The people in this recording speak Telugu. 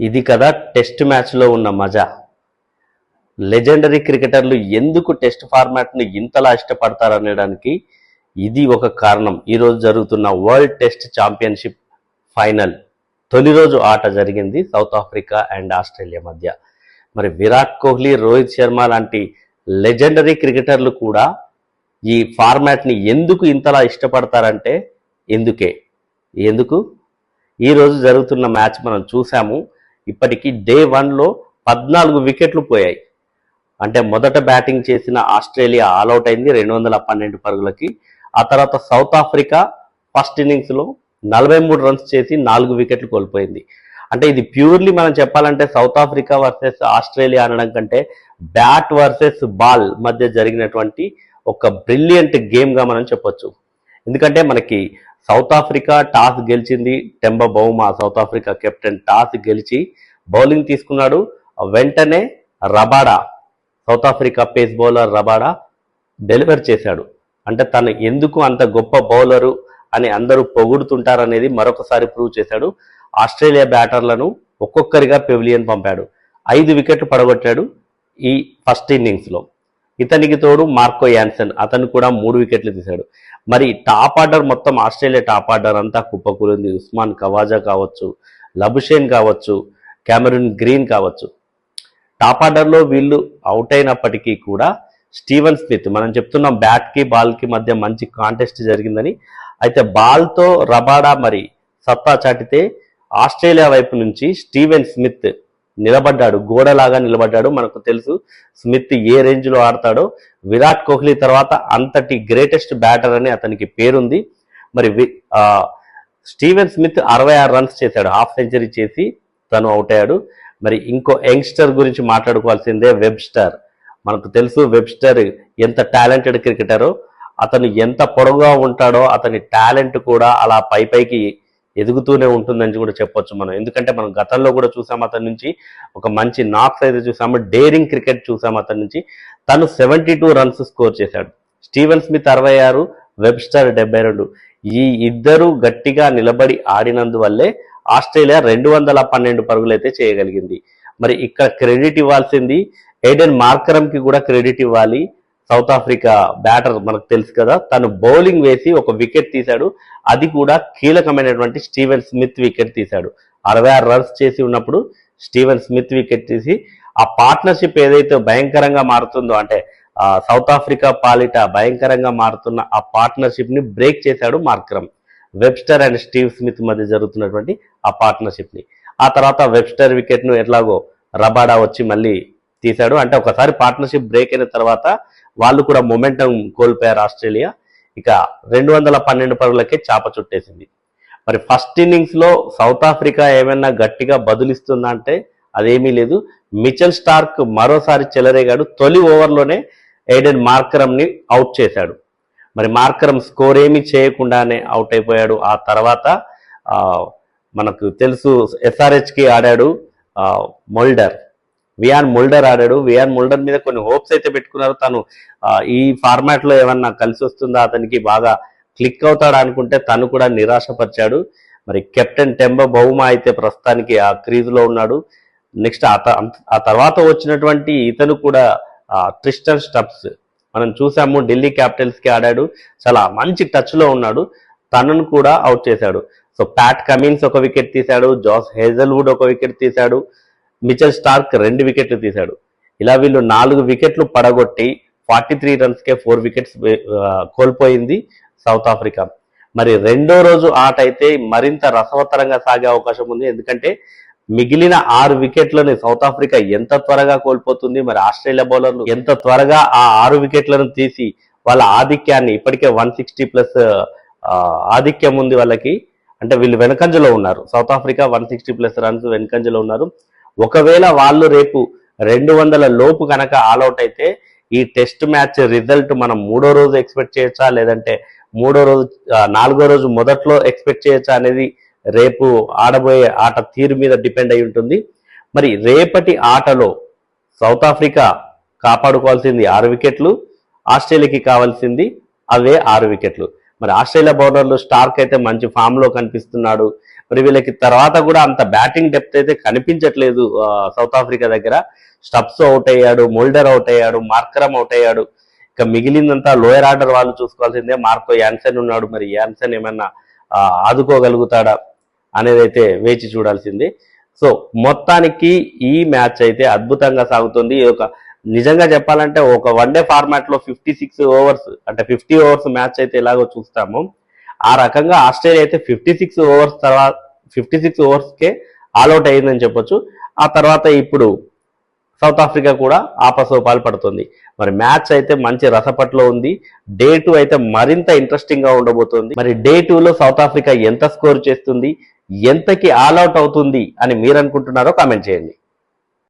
ఇది కదా టెస్ట్ మ్యాచ్లో ఉన్న మజా. లెజెండరీ క్రికెటర్లు ఎందుకు టెస్ట్ ఫార్మాట్ను ఇంతలా ఇష్టపడతారనడానికి ఇది ఒక కారణం. ఈరోజు జరుగుతున్న వరల్డ్ టెస్ట్ ఛాంపియన్షిప్ ఫైనల్. తొలి రోజు ఆట జరిగింది సౌత్ ఆఫ్రికా అండ్ ఆస్ట్రేలియా మధ్య. మరి విరాట్ కోహ్లీ రోహిత్ శర్మ లాంటి లెజెండరీ క్రికెటర్లు కూడా ఈ ఫార్మాట్ని ఎందుకు ఇంతలా ఇష్టపడతారంటే ఎందుకే? ఎందుకు? ఈరోజు జరుగుతున్న మ్యాచ్ మనం చూసాము ఇప్పటికీ డే వన్లో పద్నాలుగు వికెట్లు పోయాయి. అంటే మొదట బ్యాటింగ్ చేసిన ఆస్ట్రేలియా ఆలౌట్ అయింది రెండు వందల పన్నెండు పరుగులకి. ఆ తర్వాత సౌత్ ఆఫ్రికా ఫస్ట్ ఇన్నింగ్స్లో నలభై మూడు రన్స్ చేసి నాలుగు వికెట్లు కోల్పోయింది. అంటే ఇది ప్యూర్లీ మనం చెప్పాలంటే సౌత్ ఆఫ్రికా వర్సెస్ ఆస్ట్రేలియా అనడం కంటే బ్యాట్ వర్సెస్ బాల్ మధ్య జరిగినటువంటి ఒక బ్రిలియంట్ గేమ్గా మనం చెప్పొచ్చు. ఎందుకంటే మనకి సౌత్ ఆఫ్రికా టాస్ గెలిచింది Temba Bavuma. South Africa captain toss గెలిచి బౌలింగ్ తీసుకున్నాడు. వెంటనే Rabada South Africa pace bowler Rabada deliver చేశాడు. అంటే తను ఎందుకు అంత గొప్ప బౌలరు అని అందరూ పొగుడుతుంటారనేది మరొకసారి ప్రూవ్ చేశాడు. ఆస్ట్రేలియా బ్యాటర్లను ఒక్కొక్కరిగా పెవిలియన్ పంపాడు. ఐదు వికెట్లు పడగొట్టాడు ఈ ఫస్ట్ ఇన్నింగ్స్లో. ఇతనికి తోడు మార్కో యాన్సన్. అతను కూడా మూడు వికెట్లు తీశాడు. మరి టాప్ ఆర్డర్ మొత్తం ఆస్ట్రేలియా టాప్ ఆర్డర్ అంతా కుప్పకూలింది. ఉస్మాన్ కవాజా కావచ్చు లబుషేన్ కావచ్చు కెమెరూన్ గ్రీన్ కావచ్చు. టాప్ ఆర్డర్లో వీళ్ళు అవుట్ అయినప్పటికీ కూడా స్టీవెన్ స్మిత్ మనం చెప్తున్నాం బ్యాట్కి బాల్కి మధ్య మంచి కాంటెస్ట్ జరిగిందని. అయితే బాల్తో రబాడా మరి సత్తా చాటితే ఆస్ట్రేలియా వైపు నుంచి స్టీవెన్ స్మిత్ నిలబడ్డాడు గోడలాగా నిలబడ్డాడు మనకు తెలుసు స్మిత్ ఏ రేంజ్లో ఆడతాడో. విరాట్ కోహ్లీ తర్వాత అంతటి గ్రేటెస్ట్ బ్యాటర్ అని అతనికి పేరుంది. మరి వి- స్టీవెన్ స్మిత్ అరవై ఆరు రన్స్ చేశాడు హాఫ్ సెంచరీ చేసి తను అవుట్ అయ్యాడు. మరి ఇంకో యంగ్స్టర్ గురించి మాట్లాడుకోవాల్సిందే వెబ్స్టర్. మనకు తెలుసు వెబ్స్టర్ ఎంత టాలెంటెడ్ క్రికెటరో అతను ఎంత పొడవుగా ఉంటాడో అతని టాలెంట్ కూడా అలా పై పైకి ఎదుగుతూనే ఉంటుందని కూడా చెప్పొచ్చు మనం. ఎందుకంటే మనం గతంలో కూడా చూసాం అతని నుంచి ఒక మంచి నాక్స్ అయితే చూసాము డేరింగ్ క్రికెట్ చూసాం అతని నుంచి. తను సెవెంటీ టూ రన్స్ స్కోర్ చేశాడు. స్టీవెన్ స్మిత్ అరవై ఆరు వెబ్స్టర్ డెబ్బై రెండు. ఈ ఇద్దరు గట్టిగా నిలబడి ఆడినందువల్లే ఆస్ట్రేలియా రెండు వందల పన్నెండు పరుగులైతే చేయగలిగింది. మరి ఇక్కడ క్రెడిట్ ఇవ్వాల్సింది ఎయిడెన్ మార్కరంకి కూడా క్రెడిట్ ఇవ్వాలి. సౌత్ ఆఫ్రికా బ్యాటర్ మనకు తెలుసు కదా తను బౌలింగ్ వేసి ఒక వికెట్ తీశాడు. అది కూడా కీలకమైనటువంటి స్టీవెన్ స్మిత్ వికెట్ తీశాడు. అరవై ఆరు రన్స్ చేసి ఉన్నప్పుడు స్టీవెన్ స్మిత్ వికెట్ తీసి ఆ పార్ట్నర్షిప్ ఏదైతే భయంకరంగా మారుతుందో అంటే ఆ సౌత్ ఆఫ్రికా పాలిట భయంకరంగా మారుతున్న ఆ పార్ట్నర్షిప్ని బ్రేక్ చేశాడు Markram Webster and Steve Smith మధ్య జరుగుతున్నటువంటి ఆ పార్ట్నర్షిప్ని. ఆ తర్వాత వెబ్స్టర్ వికెట్ను ఎట్లాగో రబాడా వచ్చి మళ్ళీ తీశాడు. అంటే ఒకసారి పార్ట్నర్షిప్ బ్రేక్ అయిన తర్వాత వాళ్ళు కూడా మొమెంటం కోల్పోయారు ఆస్ట్రేలియా. ఇక రెండు వందల పన్నెండు పరుగులకే చాప చుట్టేసింది. మరి ఫస్ట్ ఇన్నింగ్స్లో సౌత్ ఆఫ్రికా ఏమైనా గట్టిగా బదులిస్తుందా అంటే అదేమీ లేదు. మిచెల్ స్టార్క్ మరోసారి చెలరేగాడు. తొలి ఓవర్లోనే ఎయిడెన్ మార్కరంని అవుట్ చేశాడు. మరి మార్కరం స్కోర్ ఏమీ చేయకుండానే అవుట్ అయిపోయాడు. ఆ తర్వాత మనకు తెలుసు ఎస్ఆర్హెచ్కి ఆడాడు మొల్డర్ వియాన్ ముల్డర్ ఆడాడు. వియాన్ ముల్డర్ మీద కొన్ని హోప్స్ అయితే పెట్టుకున్నారు. తను ఈ ఫార్మాట్లో ఏమన్నా కలిసి వస్తుందా? అతనికి బాగా క్లిక్ అవుతాడా అనుకుంటే తను కూడా నిరాశపరిచాడు. మరి కెప్టెన్ టెంబ బహుమా అయితే ప్రస్తుతానికి ఆ క్రీజ్లో ఉన్నాడు. నెక్స్ట్ ఆ తర్వాత వచ్చినటువంటి ఇతను కూడా ట్రిస్టన్ స్టబ్స్. మనం చూసాము ఢిల్లీ క్యాపిటల్స్కి ఆడాడు. చాలా మంచి టచ్లో ఉన్నాడు. తనను కూడా అవుట్ చేశాడు. సో ప్యాట్ కమిన్స్ ఒక వికెట్ తీశాడు. జాస్ హేజల్వుడ్ ఒక వికెట్ తీశాడు. మిచెల్ స్టార్క్ రెండు వికెట్లు తీశాడు. ఇలా వీళ్ళు నాలుగు వికెట్లు పడగొట్టి ఫార్టీ త్రీ రన్స్కే ఫోర్ వికెట్స్ కోల్పోయింది సౌత్ ఆఫ్రికా. మరి రెండో రోజు ఆట అయితే మరింత రసవత్తరంగా సాగే అవకాశం ఉంది. ఎందుకంటే మిగిలిన ఆరు వికెట్లను సౌత్ ఆఫ్రికా ఎంత త్వరగా కోల్పోతుంది మరి ఆస్ట్రేలియా బౌలర్లు ఎంత త్వరగా ఆ ఆరు వికెట్లను తీసి వాళ్ళ ఆధిక్యాన్ని ఇప్పటికే వన్ సిక్స్టీ ప్లస్ ఆధిక్యం ఉంది వాళ్ళకి. అంటే వీళ్ళు వెనకంజలో ఉన్నారు. South Africa one sixty plus runs వెనకంజలో ఉన్నారు. ఒకవేళ వాళ్ళు రేపు రెండు వందల లోపు కనుక ఆల్అౌట్ అయితే ఈ టెస్ట్ మ్యాచ్ రిజల్ట్ మనం మూడో రోజు ఎక్స్పెక్ట్ చేయొచ్చా? లేదంటే మూడో రోజు నాలుగో రోజు మొదట్లో ఎక్స్పెక్ట్ చేయొచ్చా అనేది రేపు ఆడబోయే ఆట తీరు మీద డిపెండ్ అయి ఉంటుంది. మరి రేపటి ఆటలో సౌత్ ఆఫ్రికా కాపాడుకోవాల్సింది ఆరు వికెట్లు ఆస్ట్రేలియాకి కావాల్సింది అవే ఆరు వికెట్లు. మరి ఆస్ట్రేలియా బౌలర్లు స్టార్క్ అయితే మంచి ఫామ్లో కనిపిస్తున్నాడు. మరి వీళ్ళకి తర్వాత కూడా అంత బ్యాటింగ్ డెప్త్ అయితే కనిపించట్లేదు సౌత్ ఆఫ్రికా దగ్గర. స్టబ్స్ అవుట్ అయ్యాడు మోల్డర్ అవుట్ అయ్యాడు మార్కరం అవుట్ అయ్యాడు. ఇక మిగిలిందంతా లోయర్ ఆర్డర్ వాళ్ళు చూసుకోవాల్సిందే. మార్కో యాన్సన్ ఉన్నాడు మరి యాన్సన్ ఏమన్నా ఆదుకోగలుగుతాడా అనేది అయితే వేచి చూడాల్సింది. సో మొత్తానికి ఈ మ్యాచ్ అయితే అద్భుతంగా సాగుతుంది. ఒక నిజంగా చెప్పాలంటే ఒక వన్ డే ఫార్మాట్లో ఫిఫ్టీ సిక్స్ ఓవర్స్ అంటే ఫిఫ్టీ ఓవర్స్ మ్యాచ్ అయితే ఎలాగో చూస్తాము. ఆ రకంగా ఆస్ట్రేలియా అయితే ఫిఫ్టీ సిక్స్ ఓవర్స్ తర్వాత ఫిఫ్టీ సిక్స్ ఓవర్స్కే ఆల్అౌట్ అయిందని చెప్పొచ్చు. ఆ తర్వాత ఇప్పుడు సౌత్ ఆఫ్రికా కూడా ఆపసోపాలు పడుతుంది. మరి మ్యాచ్ అయితే మంచి రసపట్లో ఉంది. డే టూ అయితే మరింత ఇంట్రెస్టింగ్గా ఉండబోతుంది. మరి డే టూలో సౌత్ ఆఫ్రికా ఎంత స్కోర్ చేస్తుంది? ఎంతకి ఆల్అౌట్ అవుతుంది అని మీరు అనుకుంటున్నారో కామెంట్ చేయండి.